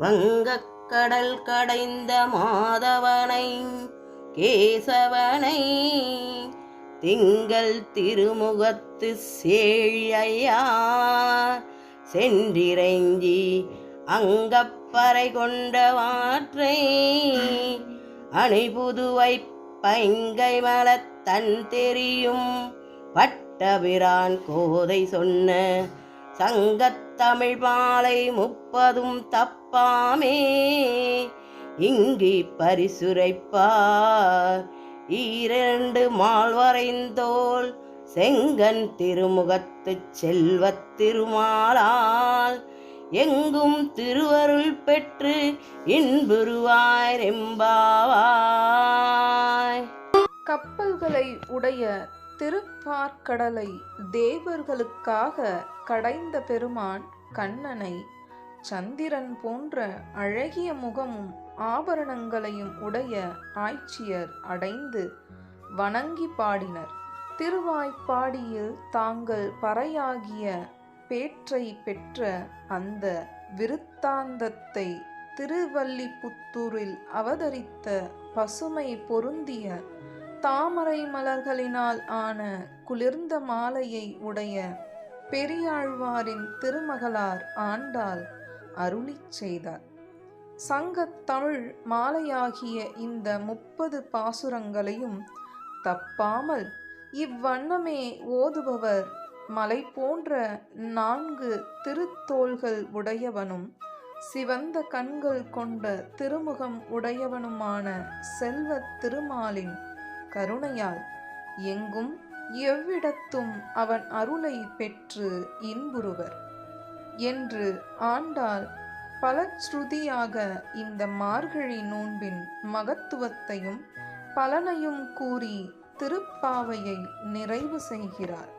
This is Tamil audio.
வங்கக்கடல் கடைந்த மாதவனை கேசவனை திங்கள் திருமுகத்து சேழையா சென்றிறைஞ்சி அங்கப்பறை கொண்ட வாற்றை அணிபுதுவை பைங்கை மலத்தன் தெரியும் பட்டபிரான் கோதை சொன்ன சங்கத்தமிழ் மாலை முப்பதும் தப்பாமே. இங்கு பரிசுரைப்பார். ஈரண்டு மால்வரைந்தோள் செங்கன் திருமுகத்துச் செல்வத் திருமாலால். எங்கும் திருவருள் பெற்று இன்புருவாய் ரெம்பாவாய் கப்பல்களை உடைய திருப்பார்க்கடலை தேவர்களுக்காக கடைந்த பெருமான் கண்ணனை சந்திரன் போன்ற அழகிய முகமும் ஆபரணங்களையும் உடைய ஆய்ச்சியர் அடைந்து வணங்கி பாடினர். திருவாய்ப்பாடியில் தாங்கள் பறையாகிய பேற்றை பெற்ற அந்த விருத்தாந்தத்தை திருவல்லிபுத்தூரில் அவதரித்த பசுமை பொருந்திய தாமரை மலர்களினால் ஆன குளிர்ந்த மாலையை உடைய பெரியாழ்வாரின் திருமகளார் ஆண்டாள் அருளிச் செய்தார். சங்கத் தமிழ் மாலையாகிய இந்த முப்பது பாசுரங்களையும் தப்பாமல் இவ்வண்ணமே ஓதுபவர் மலை போன்ற நான்கு திருத்தோள்கள் உடையவனும் சிவந்த கண்கள் கொண்ட திருமுகம் உடையவனுமான செல்வத் திருமாலின் கருணையால். எங்கும் எவ்விடத்தும் அவன் அருளை பெற்று இன்புறுவர். என்று ஆண்டாள் பலஸ்ருதியாக இந்த மார்கழி நோன்பின் மகத்துவத்தையும் பலனையும் கூறி திருப்பாவையை நிறைவு செய்கிறார்.